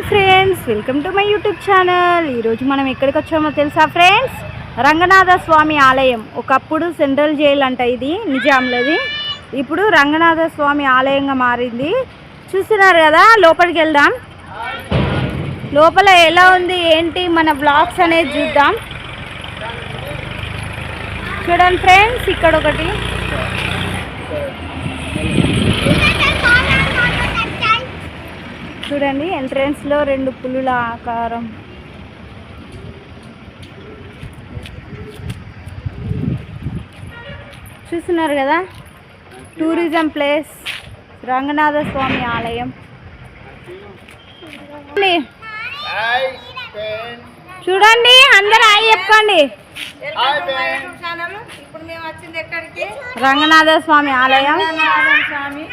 Hi friends welcome to my YouTube channel. ఈరోజు మనం ఎక్కడికి వచ్చామో తెలుసా ఫ్రెండ్స్? రంగనాథ స్వామి ఆలయం. ఒకప్పుడు సెంట్రల్ జైలు అంట ఇది నిజాంలోది ఇప్పుడు రంగనాథ స్వామి ఆలయంగా మారింది. చూస్తున్నారు కదా లోపలికి వెళ్దాం. లోపల ఎలా ఉంది ఏంటి మన బ్లాగ్స్ అనేది చూద్దాం. చూడండి ఫ్రెండ్స్ ఇక్కడ ఒకటి. చూడండి ఎంట్రెన్స్లో రెండు పులుల ఆకారం. చూస్తున్నారు కదా? టూరిజం ప్లేస్ రంగనాథ స్వామి ఆలయం. చూడండి. చూడండి అందరు హాయ్ చెప్పండి రంగనాథ స్వామి ఆలయం. స్వామి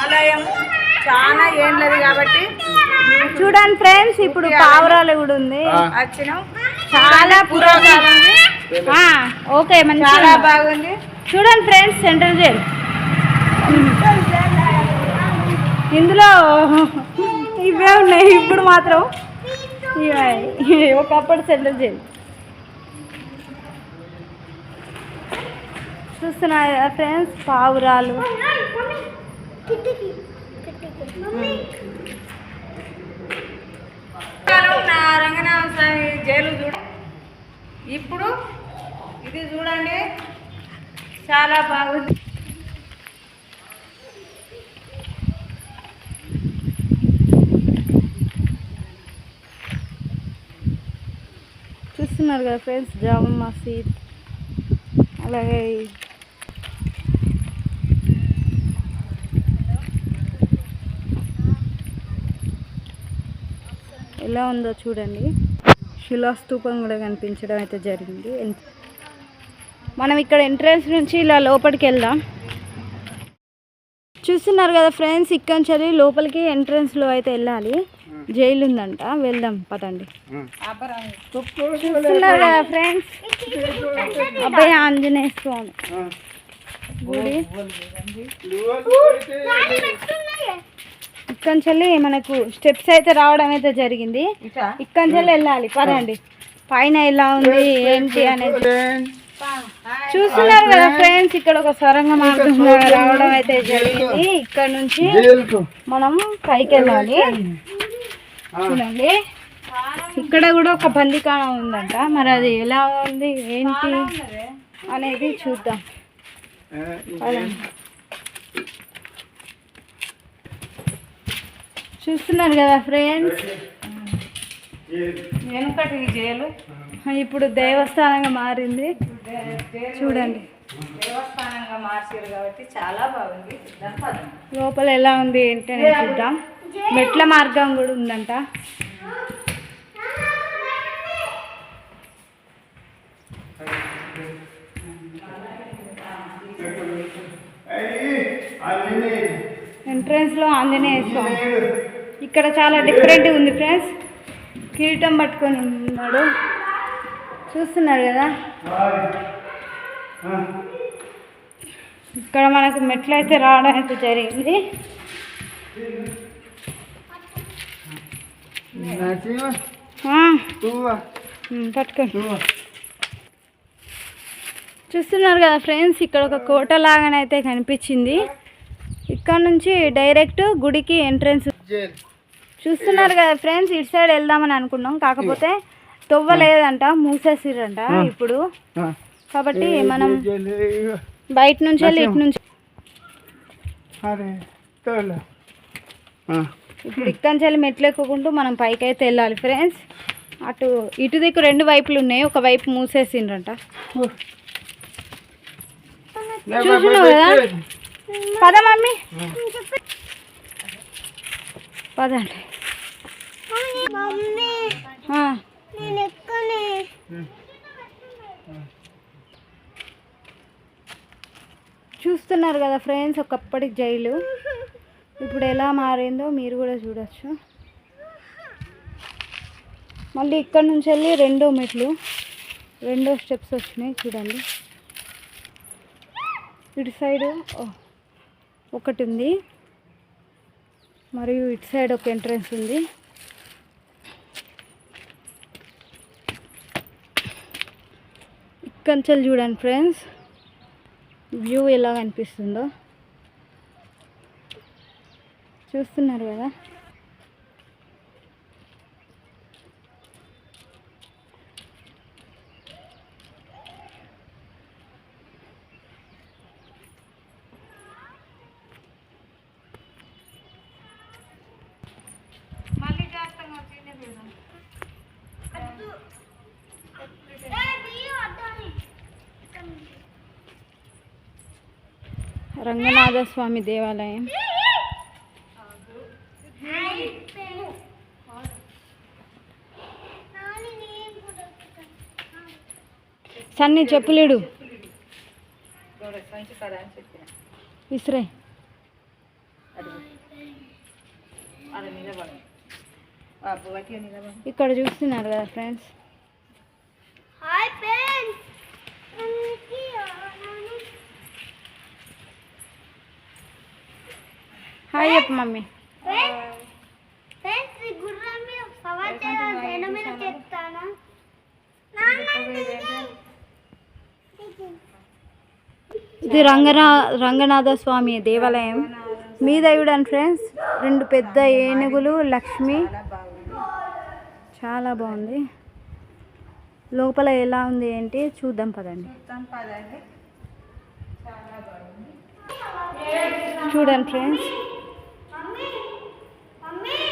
ఆలయం. చాలా ఏండ్లది కాబట్టి చూడండి ఫ్రెండ్స్ ఇప్పుడు పావురాలు కూడా ఉంది. వచ్చినాం. చాలా ఆ, ఓకే మంచి చాలా బాగుంది. చూడండి ఫ్రెండ్స్ సెంట్రల్ జైల్. ఇందులో ఇవే ఉన్నాయి ఇప్పుడు మాత్రం. ఇవే ఒకప్పుడు సెంట్రల్ జైల్. చూస్తున్నారు కదా ఫ్రెండ్స్ పావురాలు. నా రంగనాథ స్వామి జైలు చూడ ఇప్పుడు ఇది చూడండి. చాలా బాగుంది. చూస్తున్నారు కదా ఫ్రెండ్స్ జామా మసీద్. అలాగే ఎలా ఉందో చూడండి. శిలాస్తూపం కూడా కనిపించడం అయితే జరిగింది. మనం ఇక్కడ ఎంట్రన్స్ నుంచి ఇలా లోపలికి వెళ్దాం. చూస్తున్నారు కదా ఫ్రెండ్స్ ఇక్కడ నుంచి లోపలికి ఎంట్రన్స్లో అయితే వెళ్ళాలి. జైలు ఉందంట. వెళ్దాం పదండి. చూస్తున్నారు కదా ఫ్రెండ్స్? అబ్బాయి ఆంజనేయ స్వామి. గుడి. ఇక్కడి నుంచి మనకు స్టెప్స్ అయితే రావడం అయితే జరిగింది. ఇంకా ఇక్కడి నుంచి వెళ్ళాలి. పదండి. పైన ఎలా ఉంది ఏంటి అనేది. చూస్తున్నారు కదా ఫ్రెండ్స్ ఇక్కడ ఒక సొరంగ మార్గం రావడం అయితే జరిగింది. ఇక్కడ నుంచి మనం పైకి వెళ్ళాలి చూడండి. ఇక్కడ కూడా ఒక బందికాణ ఉందంట. మరి అది ఎలా ఉంది ఏంటి అనేది చూద్దాం. చూస్తున్నారు కదా ఫ్రెండ్స్ వెనుకటి జైలు. ఇప్పుడు దేవస్థానంగా మారింది. చూడండి. దేవస్థానంగా మార్చారు కాబట్టి చాలా బాగుంది. లోపల ఎలా ఉంది ఏంటి అనేది చూద్దాం. మెట్ల మార్గం కూడా ఉందంట. లో ఆంజనేయ స్వామి. ఇక్కడ చాలా డిఫరెంట్ ఉంది ఫ్రెండ్స్ కిరీటం పట్టుకొని ఉన్నాడు. చూస్తున్నారు కదా? ఇక్కడ మనకు మెట్లు అయితే రావడం అయితే జరిగింది. పట్టుకోండి చూస్తున్నారు కదా ఫ్రెండ్స్ ఇక్కడ ఒక కోట లాగానైతే కనిపించింది. ఇక్కడ నుంచి డైరెక్ట్ గుడికి ఎంట్రన్స్. చూస్తున్నారు కదా ఫ్రెండ్స్ ఇటు సైడ్ వెళ్దామని అనుకున్నాం. కాకపోతే తొవ్వలేదంట మూసేసిరంట ఇప్పుడు. కాబట్టి మనం బయట నుంచి వెళ్ళి ఇటు నుంచి. ఇప్పుడు ఇక్కడి నుంచి వెళ్ళి మెట్లు ఎక్కుకుంటూ మనం పైకి అయితే వెళ్ళాలి ఫ్రెండ్స్. అటు ఇటు దిక్కు రెండు వైపులు ఉన్నాయి. ఒక వైపు మూసేసిండ్రంట చూసినావు కదా? పద మమ్మీ. పదండి. చూస్తున్నారు కదా ఫ్రెండ్స్ ఒకప్పటి జైలు. ఇప్పుడు ఎలా మారిందో మీరు కూడా చూడొచ్చు. మళ్ళీ ఇక్కడ నుంచి వెళ్ళి రెండో మెట్లు రెండో స్టెప్స్ వచ్చినాయి చూడండి. ఇటు సైడు ఓ, ఒకటి ఉంది. మరియు ఇటు సైడ్ ఒక ఎంట్రన్స్ ఉంది. ఇక్కడి చూడండి ఫ్రెండ్స్. వ్యూ ఎలా కనిపిస్తుందో చూస్తున్నారు కదా. రంగనాథస్వామి దేవాలయం. సన్ని చెప్పులేడు. విసిరే ఇక్కడ చూస్తున్నారు కదా ఫ్రెండ్స్ హాయ్ ఫ్రెండ్స్ హాయ్ చెప్పు మమ్మీ. ఫ్రెండ్స్ ఈ గుర్రం మీద సవాల్ చేయడం మీద చెప్తానా. ఇది రంగనా రంగనాథ స్వామి దేవాలయం. మీద చూడండి ఫ్రెండ్స్ రెండు పెద్ద ఏనుగులు లక్ష్మి. చాలా బాగుంది. లోపల ఎలా ఉంది ఏంటి చూద్దాం పదండి. మొత్తం పదండి. చాలా బాగుంది. చూడండి ఫ్రెండ్స్ మమ్మీ మమ్మీ ఇక్కడ ఎలా ఉంది హాయ్ ఫ్రెండ్స్ సరే నాకు hi friends hi friends mummy అయితే చేయాలనుకున్నా చూసారా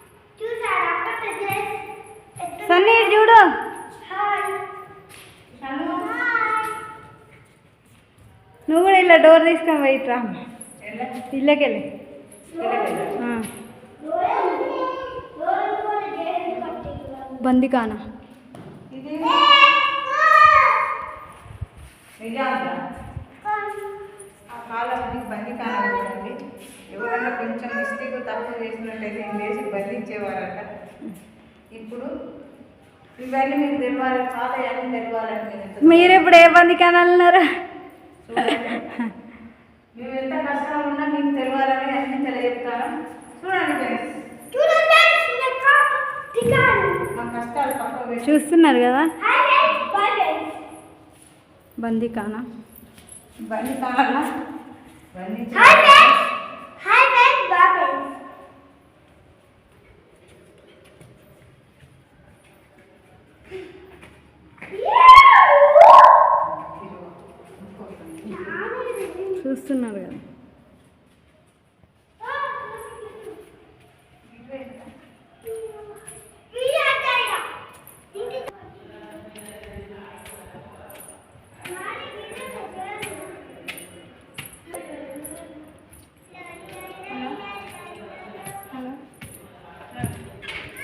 అక్కడ చేస్ సన్నీ ఇటు చూడు. నువ్వు కూడా ఇలా డోర్ తీసుకొని వెయిట్ రా ఇళ్ళకెళ్ళి. బందికానా ఇది నిజాంగా ఆ కాలం బంది కానండి ఎవరైనా కొంచెం మిస్టేక్ తప్పు చేసినట్లయితే చేసి బంధించేవారట ఇప్పుడు ఇవన్నీ మీకు తెలియాలి చాలా అన్నీ తెలియాలని మీరు ఇప్పుడు ఏ బందికానా అన్నారు చూడండి. మేము ఎంత కష్టం ఉన్నా మీకు తెలియాలని అన్ని తెలియజెప్తాను చూడండి ఫ్రెండ్స్. చూడండి ఫ్రెండ్స్ ఇంకా టికాను మా కష్టాలు చూస్తున్నారు కదా హాయ్ ఫ్రెండ్స్ బాయ్ ఫ్రెండ్స్ బందికానా బండి కావాలా బండి hi friends hi friends bye friends చూస్తున్నారు కదా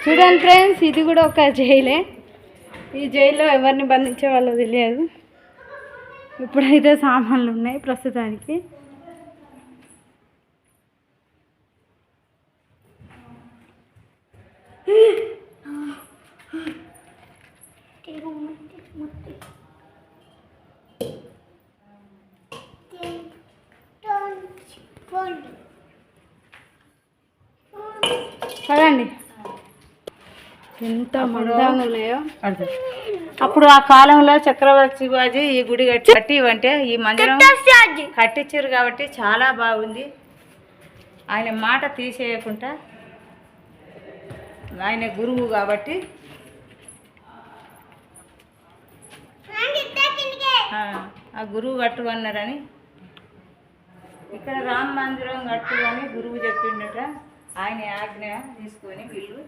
చూడండి ఫ్రెండ్స్ ఇది కూడా ఒక జైలే. ఈ జైల్లో ఎవరిని బంధించే వాళ్ళో తెలియదు. ఇప్పుడైతే సామాన్లు ఉన్నాయి ప్రస్తుతానికి. పదండి. ఎంత మందంగా ఉన్నాయో. అప్పుడు ఆ కాలంలో చక్రవర్తి శివాజీ ఈ గుడి కట్టి కట్టివంటే ఈ మందిరం కట్టించారు కాబట్టి చాలా బాగుంది. ఆయన మాట తీసేయకుండా ఆయన గురువు కాబట్టి ఆ, ఆ గురువు కట్టు అన్నారని ఇక్కడ రామ మందిరం కట్టు అని గురువు చెప్పిండట. ఆయన ఆజ్ఞ తీసుకొని వీళ్ళు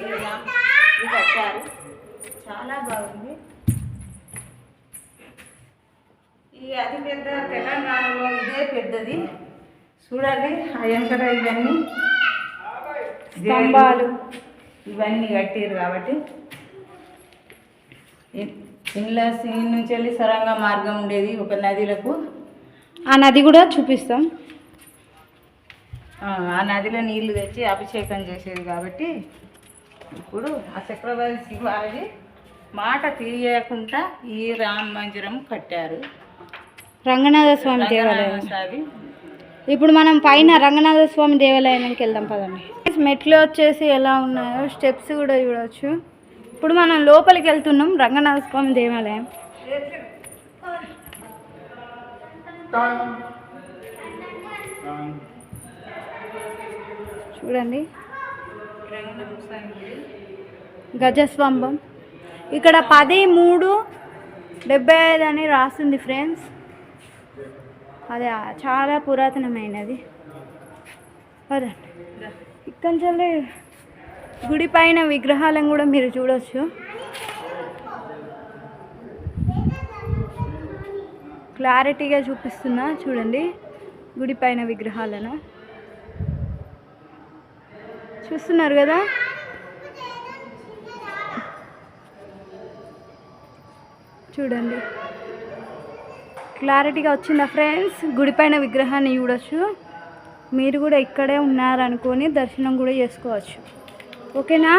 ఇది రామ్ ఇది కట్టారు చాలా బాగుంది. ఈ అతి పెద్ద తెలంగాణలో ఇదే పెద్దది. చూడండి ఆ వెంకట ఇవన్నీ. స్తంభాలు. ఇవన్నీ కట్టారు కాబట్టి. ఇంట్లో సీన్ నుంచి వెళ్ళి సొరంగ మార్గం ఉండేది ఒక నదిలకు. ఆ నది కూడా చూపిస్తాం. ఆ ఆ నదిలో నీళ్ళు తెచ్చి అభిషేకం చేసేది కాబట్టి. ఇప్పుడు ఆ చక్రవర్తి శివాజీ మాట తీయకుండా ఈ రామ మందిరం కట్టారు. రంగనాథ స్వామి దేవాలయం. స్వామి. ఇప్పుడు మనం పైన రంగనాథ స్వామి దేవాలయానికి వెళ్దాం పదండి. మెట్లు వచ్చేసి ఎలా ఉన్నాయో స్టెప్స్ కూడా చూడవచ్చు ఇప్పుడు మనం లోపలికి వెళ్తున్నాం రంగనాథ స్వామి దేవాలయం. చూడండి. గజస్వంభం. ఇక్కడ పది మూడు డెబ్బై ఐదు అని రాస్తుంది ఫ్రెండ్స్. అది చాలా పురాతనమైనది. పదండి. ఇక్కడి నుంచి గుడి పైన విగ్రహాలను కూడా మీరు చూడొచ్చు. క్లారిటీగా చూపిస్తున్నా చూడండి. గుడి పైన విగ్రహాలను. చూస్తున్నారు కదా? చూడండి. క్లారిటీగా వచ్చిందా ఫ్రెండ్స్? గుడి పైన విగ్రహాన్ని చూడొచ్చు. మీరు కూడా ఇక్కడే ఉన్నారనుకొని దర్శనం కూడా చేసుకోవచ్చు. ఓకేనా?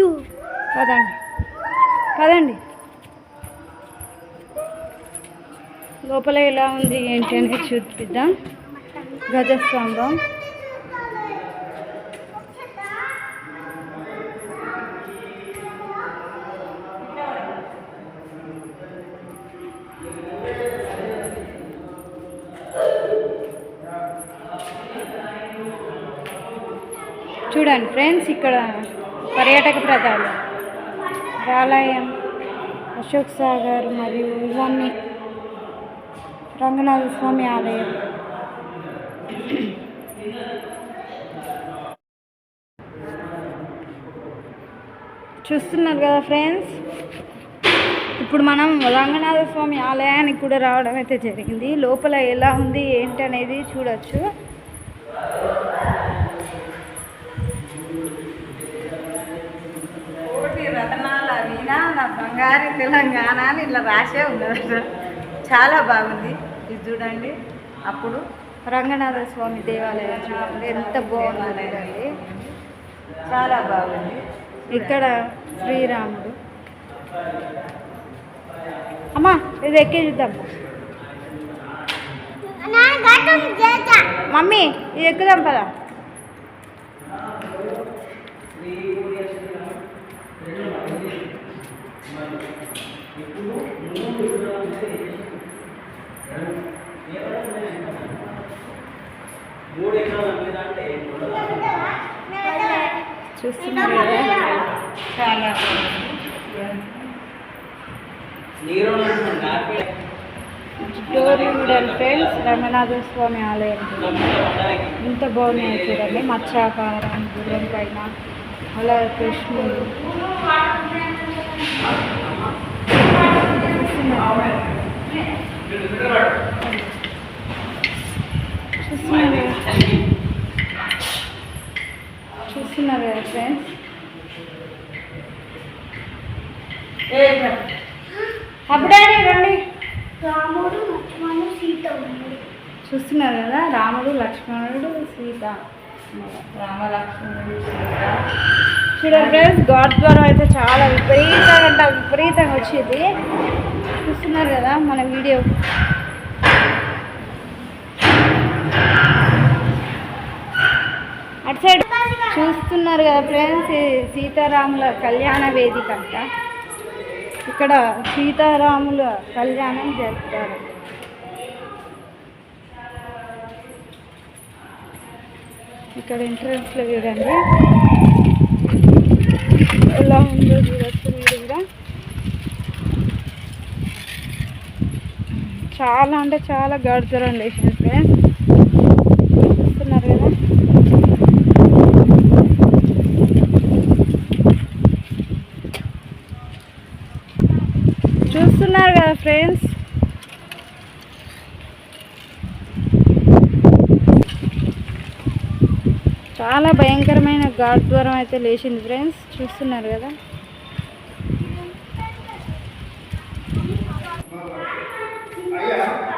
చూ కదండి పదండి. పదండి. లోపల ఎలా ఉంది ఏంటి అని చూపిద్దాం. గజస్తంభం. చూడండి ఫ్రెండ్స్ ఇక్కడ అశోక్ సాగర్ మరియు ఇవన్నీ రంగనాథ స్వామి ఆలయం. చూస్తున్నారు కదా ఫ్రెండ్స్? ఇప్పుడు మనం రంగనాథ స్వామి ఆలయానికి కూడా రావడం అయితే జరిగింది. లోపల ఎలా ఉంది ఏంటి అనేది చూడొచ్చు. బంగారు తెలంగాణ అని ఇలా రాసే ఉన్నదట చాలా బాగుంది. ఇది చూడండి. అప్పుడు రంగనాథ స్వామి దేవాలయం చూడండి. ఎంత బాగుంది చాలా బాగుంది. ఇక్కడ శ్రీరాముడు. అమ్మా ఇది ఎక్కి చూద్దాం. మమ్మీ ఇది ఎక్కుదాం పదా. చూస్తున్నారు చాలా బాగుంది డోర్ చూడండి ఫ్రెండ్స్ రంగనాథ స్వామి ఆలయం ఇంత ఎంత బాగున్నాయి చూడండి మత్స్యాకారం గుర్రం పైన అలా కృష్ణుడు చూస్తున్నారు. చూస్తున్నారు కదా? చూస్తున్నారు కదా ఫ్రెండ్స్ అప్పుడే రండి రాముడు లక్ష్మణుడు సీత చూస్తున్నారు కదా రాముడు లక్ష్మణుడు సీత రామలక్ష్మణుడు సీత చూడండి ఫ్రెండ్స్ గాడ్ ద్వారా అయితే చాలా విపరీతంగా అంటే విపరీతంగా వచ్చేది చూస్తున్నారు కదా మన వీడియో. అటు సైడ్ చూస్తున్నారు కదా ఫ్రెండ్స్ సీతారాముల కళ్యాణ వేదిక అంట. ఇక్కడ సీతారాముల కళ్యాణం జరుపుతారు. ఇక్కడ ఎంట్రన్స్లో చూడండి. ఎలా ఉందో చూడొచ్చు మీరు కూడా చాలా అంటే చాలా గడుతురం లేచింది ఫ్రెండ్స్ చూస్తున్నారు కదా. చూస్తున్నారు కదా ఫ్రెండ్స్. చాలా భయంకరమైన గాడ్ ద్వారం అయితే లేచింది ఫ్రెండ్స్. చూస్తున్నారు కదా.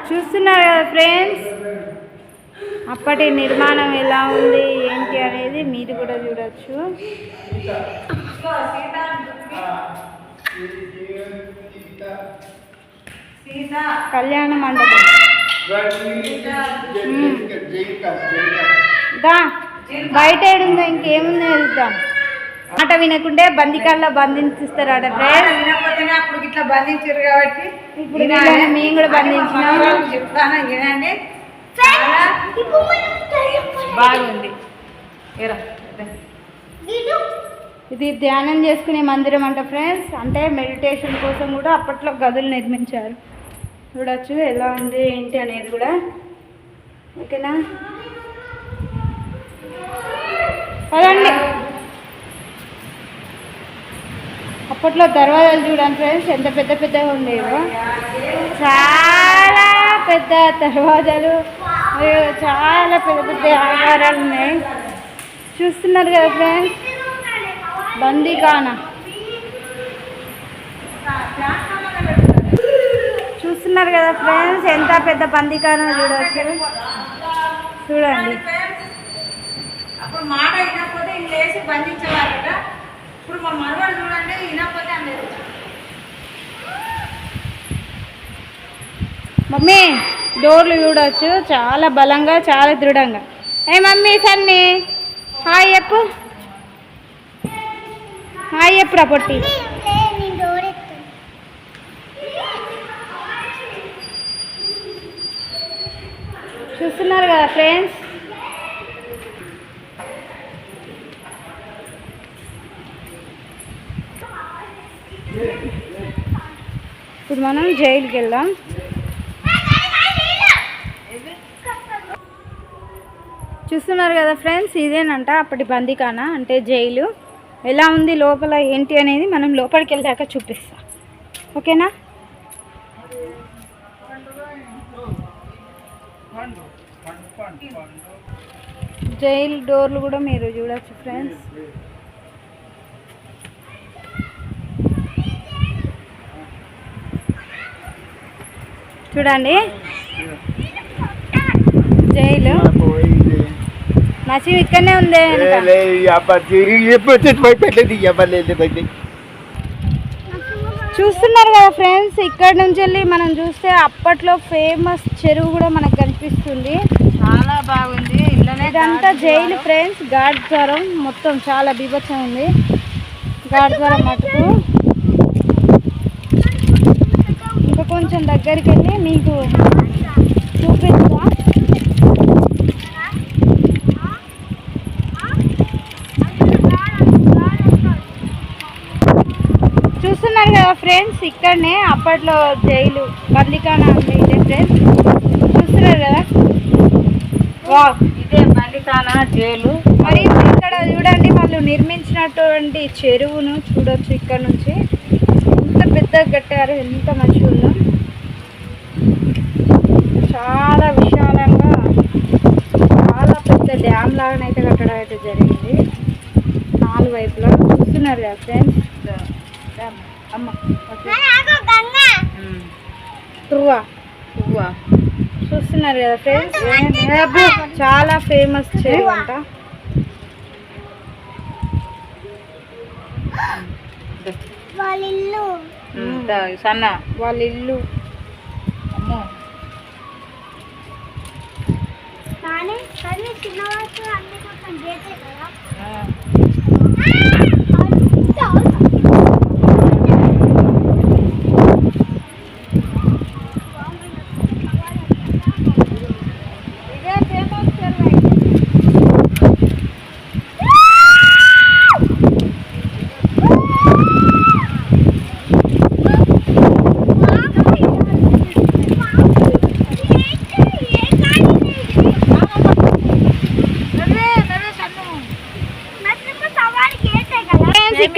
చూస్తున్నారు కదా ఫ్రెండ్స్? అప్పటి నిర్మాణం ఎలా ఉంది ఏంటి అనేది మీరు కూడా చూడొచ్చు. కళ్యాణ మండపం. దా బయట ఏడుందా? ఇంకేముంది వెళ్దాం. మాట వినకుంటే బందికాల్లో బంధించిస్తారట వినకపోతేనే అప్పుడు ఇట్లా బంధించారు కాబట్టి ఇప్పుడు మేము కూడా బంధించినాం. చెప్తాను వినండి. బాగుంది. ఇది ధ్యానం చేసుకునే మందిరం అంట ఫ్రెండ్స్. అంటే మెడిటేషన్ కోసం కూడా అప్పట్లో గదులు నిర్మించారు. చూడొచ్చు ఎలా ఉంది ఏంటి అనేది కూడా. ఓకేనా? పదండి. అప్పట్లో దర్వాజాలు చూడండి ఫ్రెండ్స్ ఎంత పెద్ద పెద్దగా ఉండేవో. చాలా పెద్ద దర్వాజాలు చాలా పెద్ద పెద్ద ఆకారాలు ఉన్నాయి. చూస్తున్నారు కదా ఫ్రెండ్స్ బందీఖానా. చూస్తున్నారు కదా ఫ్రెండ్స్ ఎంత పెద్ద బందీఖానా చూడవచ్చు చూడండి. అప్పుడు మాట వినకపోతే ఇల్లు వేసి బంధించేవారట ఇప్పుడు మా మనవాడు చూడండి వినకపోతే అనేది మమ్మీ డోర్లు చూడవచ్చు చాలా బలంగా చాలా దృఢంగా. ఏ మమ్మీ సన్ని హాయ్ చెప్పు. హాయ్ చెప్పురా పొట్టి. చూస్తున్నారు కదా ఫ్రెండ్స్ ఇప్పుడు మనం జైలుకి వెళ్దాం. చూస్తున్నారు కదా ఫ్రెండ్స్ ఇదేనంట అప్పటి బందికాన అంటే జైలు. ఎలా ఉంది లోపల ఏంటి అనేది మనం లోపలికి వెళ్ళాక చూపిస్తాం. ఓకేనా? జైలు డోర్లు కూడా మీరు చూడొచ్చు ఫ్రెండ్స్. చూడండి. జైలు. నసీం ఇక్కడనే ఉంది. చూస్తున్నారు కదా ఫ్రెండ్స్ ఇక్కడ నుంచి వెళ్ళి మనం చూస్తే అప్పట్లో ఫేమస్ చెరువు కూడా మనకు కనిపిస్తుంది. చాలా బాగుంది ఇదంతా జైలు ఫ్రెండ్స్ ఘాట్ ద్వారం. మొత్తం చాలా బీభత్సం ఉంది. ఘాట్ ద్వారం మటుకు ఇంకా కొంచెం దగ్గరికి వెళ్ళి మీకు చూపిస్తా. చూస్తున్నారు కదా ఫ్రెండ్స్ ఇక్కడనే అప్పట్లో జైలు ఇదే ఫ్రెండ్స్. చూస్తున్నారు కదా? వా ఇదే బండికాన జైలు. మరి ఇక్కడ చూడండి వాళ్ళు నిర్మించినటువంటి చెరువును చూడొచ్చు ఇక్కడ నుంచి. ఎంత పెద్దగా కట్టారు ఎంత మంచిగా ఉందో చాలా విశాలంగా చాలా పెద్ద డ్యామ్ లాగానైతే కట్టడం అయితే జరిగింది. నాలుగు వైపులా చూస్తున్నారు కదా ఫ్రెండ్స్? అమ్మ తువ్వా చూస్తున్నారు కదా ఫ్రెండ్స్? చాలా ఫేమస్ చెరువు అంట వాళ్ళ ఇల్లు సన్న. వాళ్ళ ఇల్లు కానీ కానీ చిన్నవాళ్ళు అన్ని కొంచెం చేసే కదా.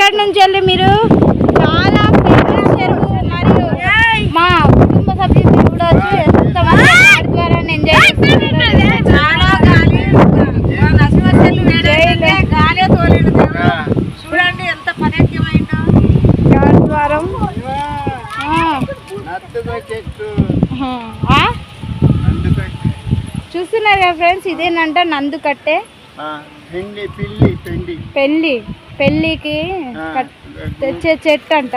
ఇక్కడ నుంచి వెళ్ళి మీరు? చాలా మరియు మా కుటుంబ సభ్యులు చూడవచ్చు ఆడుకోవాలని ఎంజాయ్ చేస్తున్నారు. దేవుడు. చూడండి ఎంత ద్వారం చూస్తున్నారు ఫ్రెండ్స్ ఇదేనంట నందు కట్టే. పెళ్ళి పెళ్ళికి తెచ్చే చెట్టు అంట.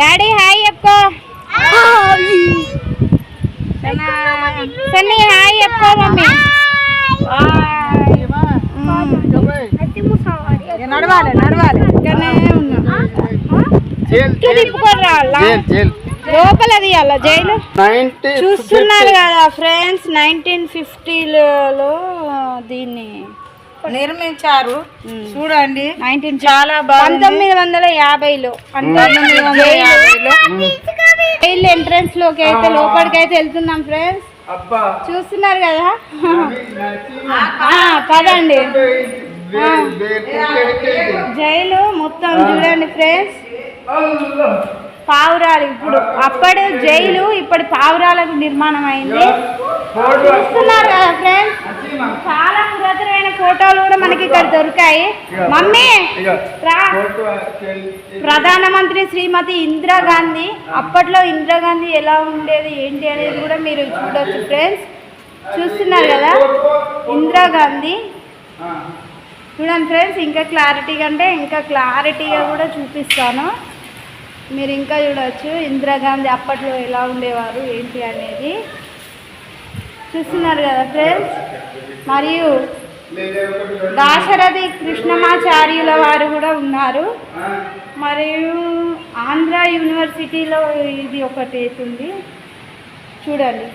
డాడీ హాయ్ చెప్పుకో. సన్నీ హాయ్ చెప్పుకో మమ్మీ. నడవాలి నడవాలి. ఇక్కడనే ఉన్నా. లోపల తీయాల జైలు చూస్తున్నారు కదా ఫ్రెండ్స్ నైన్టీన్ ఫిఫ్టీలలో దీన్ని నిర్మించారు. చూడండి. నైన్టీన్ చాలా బాగుంది. పంతొమ్మిది వందల యాభైలో. అంటే పంతొమ్మిది వందల యాభైలో. జైలు ఎంట్రన్స్లోకి అయితే లోపలికి అయితే వెళ్తున్నాం ఫ్రెండ్స్. అబ్బా. చూస్తున్నారు కదా? ఆ, పదండి. జైలు మొత్తం చూడండి ఫ్రెండ్స్. పావురాలు. ఇప్పుడు అప్పటి జైలు ఇప్పుడు పావురాలకు నిర్మాణం అయింది. చూస్తున్నారు కదా ఫ్రెండ్స్ చాలా పురాతనమైన ఫోటోలు కూడా మనకి ఇక్కడ దొరికాయి. మమ్మీ ప్రధానమంత్రి శ్రీమతి ఇందిరాగాంధీ అప్పట్లో ఇందిరాగాంధీ ఎలా ఉండేది ఏంటి అనేది కూడా మీరు చూడొచ్చు ఫ్రెండ్స్ చూస్తున్నారు కదా? ఇందిరాగాంధీ చూడండి ఫ్రెండ్స్ ఇంకా క్లారిటీగా అంటే ఇంకా క్లారిటీగా కూడా చూపిస్తాను. మీరు ఇంకా చూడవచ్చు ఇందిరాగాంధీ అప్పట్లో ఎలా ఉండేవారు ఏంటి అనేది. చూస్తున్నారు కదా ఫ్రెండ్స్? మరియు దాశరథి కృష్ణమాచార్యుల వారు కూడా ఉన్నారు. మరియు ఆంధ్ర యూనివర్సిటీలో ఇది ఒకటి ఉంది చూడండి.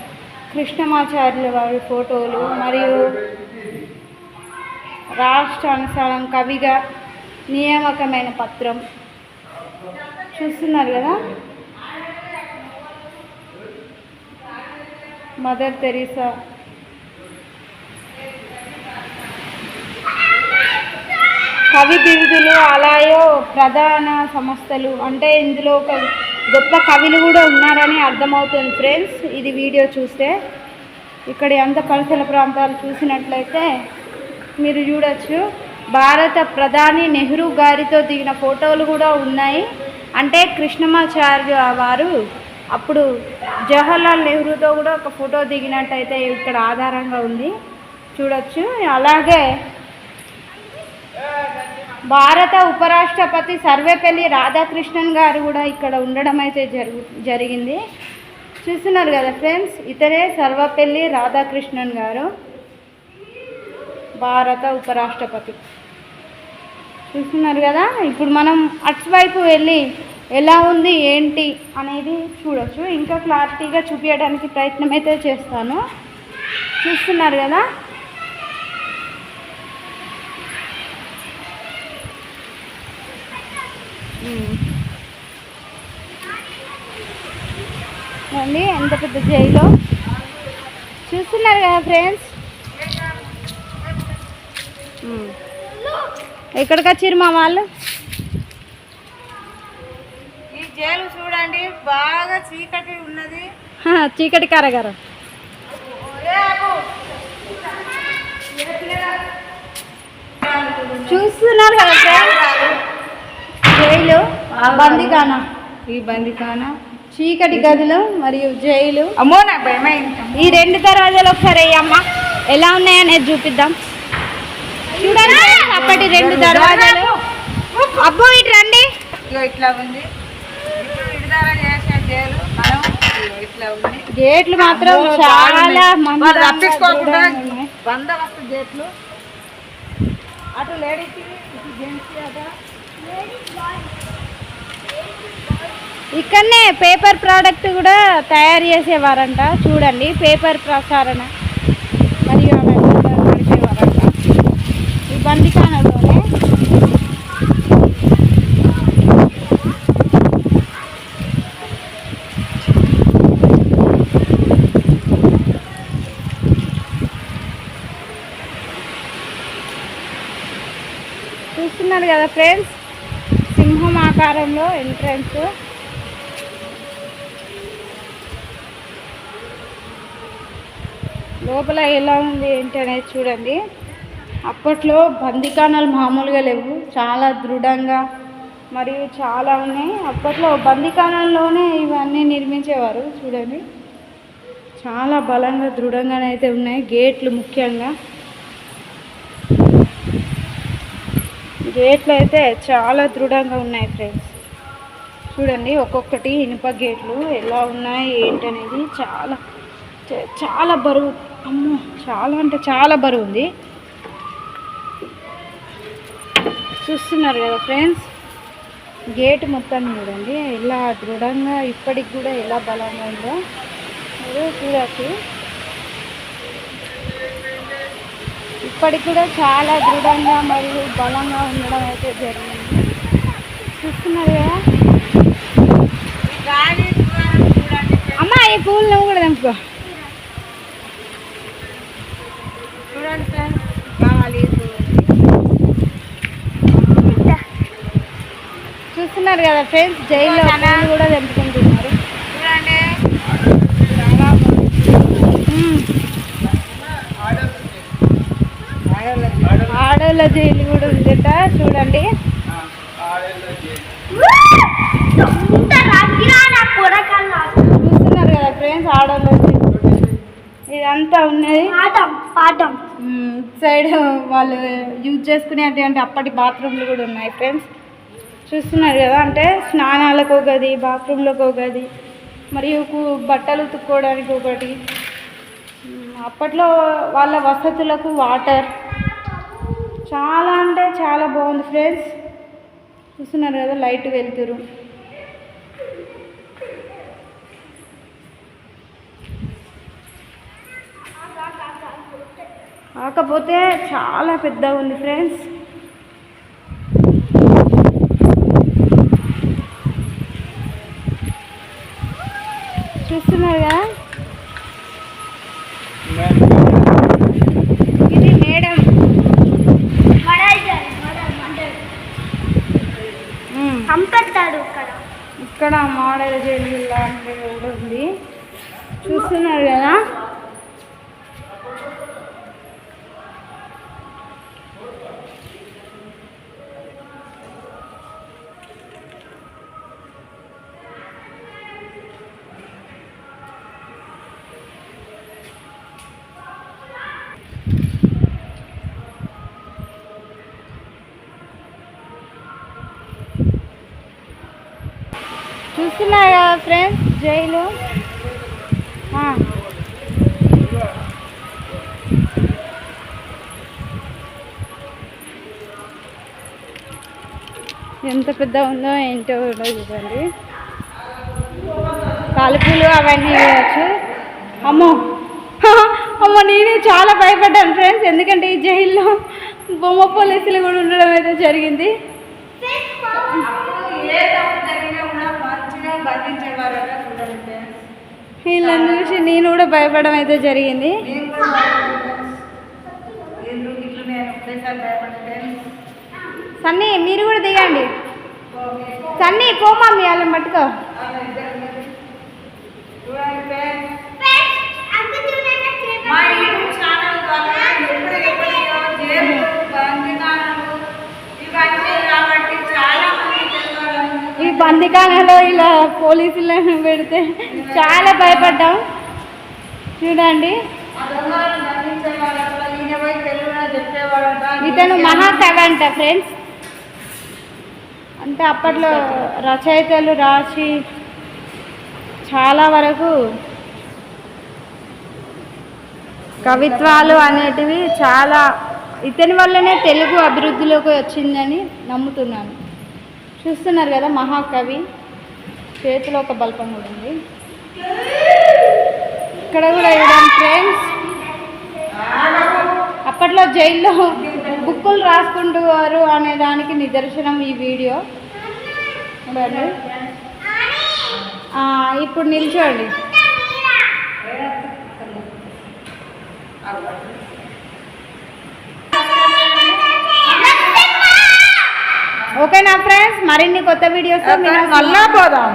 కృష్ణమాచార్యుల వారి ఫోటోలు మరియు రాష్ట్ర అనుసరం కవిగా నియామకమైన పత్రం. చూస్తున్నారు కదా? మదర్ తెరీసా కవి బిరుదులు అలాయో ప్రధాన సంస్థలు అంటే ఇందులో ఒక గొప్ప కవులు కూడా ఉన్నారని అర్థమవుతుంది ఫ్రెండ్స్. ఇది వీడియో చూస్తే ఇక్కడ అంత పరిసర ప్రాంతాలు చూసినట్లయితే మీరు చూడొచ్చు. భారత ప్రధాని నెహ్రూ గారితో దిగిన ఫోటోలు కూడా ఉన్నాయి. అంటే కృష్ణమాచార్య వారు అప్పుడు జవహర్లాల్ నెహ్రూతో కూడా ఒక ఫోటో దిగినట్టయితే ఇక్కడ ఆధారంగా ఉంది. చూడొచ్చు. అలాగే భారత ఉపరాష్ట్రపతి సర్వేపల్లి రాధాకృష్ణన్ గారు కూడా ఇక్కడ ఉండడం అయితే జరుగు జరిగింది. చూస్తున్నారు కదా ఫ్రెండ్స్ ఇతరే సర్వపల్లి రాధాకృష్ణన్ గారు. భారత ఉపరాష్ట్రపతి. చూస్తున్నారు కదా? ఇప్పుడు మనం అటువైపు వెళ్ళి ఎలా ఉంది ఏంటి అనేది చూడొచ్చు. ఇంకా క్లారిటీగా చూపించడానికి ప్రయత్నం అయితే చేస్తాను. చూస్తున్నారు కదా? అండి ఎంత పెద్ద జైలు? చూస్తున్నారు కదా ఫ్రెండ్స్? ఎక్కడికి వచ్చారు మా వాళ్ళు? ఈ జైలు చూడండి బాగా చీకటి ఉన్నది. చీకటి కారగారు. చూస్తున్నారు కదా జైలు బందికాన ఈ బందికాన చీకటి గదులు మరియు జైలు. అమ్మో నాకు భయమైంది. ఈ రెండు దర్వాజాలు ఒకసారి అమ్మ ఎలా ఉన్నాయనేది చూపిద్దాం. చూడండి. friends, అప్పటి రెండు దర్వాజాలు. అబ్బో ఇటు రండి. ఇట్లా ఉంది. గేట్లు మాత్రం చాలా. మంది. బందోబస్తు గేట్లు అటు. ఇక్కడనే పేపర్ ప్రోడక్ట్ కూడా తయారు చేసేవారంట. చూడండి పేపర్ ప్రసారణ మరియు అలా కూడా నడిపేవారంట ఈ చూస్తున్నారు కదా ఫ్రెండ్స్ సింహం ఆకారంలో ఎంట్రన్స్. లోపల ఎలా ఉంది ఏంటి అనేది చూడండి. అప్పట్లో బందికానాలు మామూలుగా లేవు. చాలా దృఢంగా మరియు చాలా ఉన్నాయి. అప్పట్లో బందీకాలంలోనే ఇవన్నీ నిర్మించేవారు చూడండి. చాలా బలంగా దృఢంగానైతే ఉన్నాయి. గేట్లు ముఖ్యంగా. గేట్లు అయితే చాలా దృఢంగా ఉన్నాయి ఫ్రెండ్స్. చూడండి ఒక్కొక్కటి ఇనుప గేట్లు ఎలా ఉన్నాయి ఏంటనేది చాలా చాలా బరువు. అమ్మో చాలా అంటే చాలా బరువు ఉంది. చూస్తున్నారు కదా ఫ్రెండ్స్? గేట్ మొత్తం చూడండి. ఎలా దృఢంగా ఇప్పటికి కూడా ఎలా బలంగా ఉందో మీరు చూడచ్చు. ఇప్పటికి కూడా చాలా దృఢంగా మరియు బలంగా ఉండడం అయితే జరిగింది. చూస్తున్నారు కదా? గాలి అమ్మ ఈ పూలు నువ్వు కూడా తెంపుకో. చూడండి ఫ్రెండ్స్. చూస్తున్నారు కదా ఫ్రెండ్స్ జైల్లో కూడా తెంపుకుంటున్నారు. ఆడోళ్ళ జైలు కూడా ఉందట చూడండి. చూస్తున్నారు కదా ఫ్రెండ్స్ ఆడోళ్ళ ఇదంతా ఉన్నది. పాఠం సైడ్ వాళ్ళు యూజ్ చేసుకునేటువంటి అప్పటి బాత్రూమ్లు కూడా ఉన్నాయి ఫ్రెండ్స్. చూస్తున్నారు కదా అంటే స్నానాలకు ఒక గది బాత్రూంలకు ఒక గది మరియు బట్టలు ఉతుక్కోవడానికి ఒకటి. అప్పట్లో వాళ్ళ వసతులకు వాటర్. చాలా అంటే చాలా బాగుంది ఫ్రెండ్స్. చూస్తున్నారు కదా లైట్ వెళ్తురు కాకపోతే చాలా పెద్దగా ఉంది ఫ్రెండ్స్. చూస్తున్నారు కదా ఇది మేడం మడల్ మడల్ మడల్ మ్మ్. చంపెత్తాడు ఇక్కడ ఇక్కడ మోడల్ జైలు లాంటిది కూడా ఉంది చూస్తున్నారు కదా చూస్తున్నారు కదా ఫ్రెండ్స్ జైలు. ఎంత పెద్ద ఉందో ఏంటో చూడండి. తలుపులు అవన్నీ వేయచ్చు. అమ్మో. అమ్మో నేను చాలా భయపడ్డాను ఫ్రెండ్స్ ఎందుకంటే ఈ జైల్లో బొమ్మ పోలీసులు కూడా ఉండడం అయితే జరిగింది ఏ తప్పు జరిగినా కూడా మంచిగా బంధించేవారట చూడండి ఫ్రెండ్స్ వీళ్ళని చూసి నేను కూడా భయపడడం అయితే జరిగింది. సన్నీ మీరు కూడా దిగండి. సన్నీ పోమా మీ వాళ్ళని పట్టుకో. మా యూట్యూబ్ ఛానల్ ద్వారా ఎప్పుడు ఎప్పుడో జైలు బందికానాలు ఇవన్నీ కాబట్టి చాలా మంది తెలియాలని ఈ బందికాలలో ఇలా పోలీసులను పెడితే చాలా భయపడ్డాం. చూడండి. ఇతను మహాకవి అంట ఫ్రెండ్స్. అంటే అప్పట్లో రచయితలు రాసి చాలా వరకు కవిత్వాలు అనేటివి చాలా ఇతని వల్లనే తెలుగు అభివృద్ధిలోకి వచ్చిందని నమ్ముతున్నాను. చూస్తున్నారు కదా మహాకవి. చేతిలో ఒక బల్పం కూడా ఉంది. ఇక్కడ కూడా ఇవ్వడం ఫ్రెండ్స్ అప్పట్లో జైల్లో బుక్కులు రాసుకుంటువారు అనే దానికి నిదర్శనం ఈ వీడియో. ఇప్పుడు నిల్చోండి. ఓకేనా ఫ్రెండ్స్? మరిన్ని కొత్త వీడియోస్ మళ్ళా పోదాం.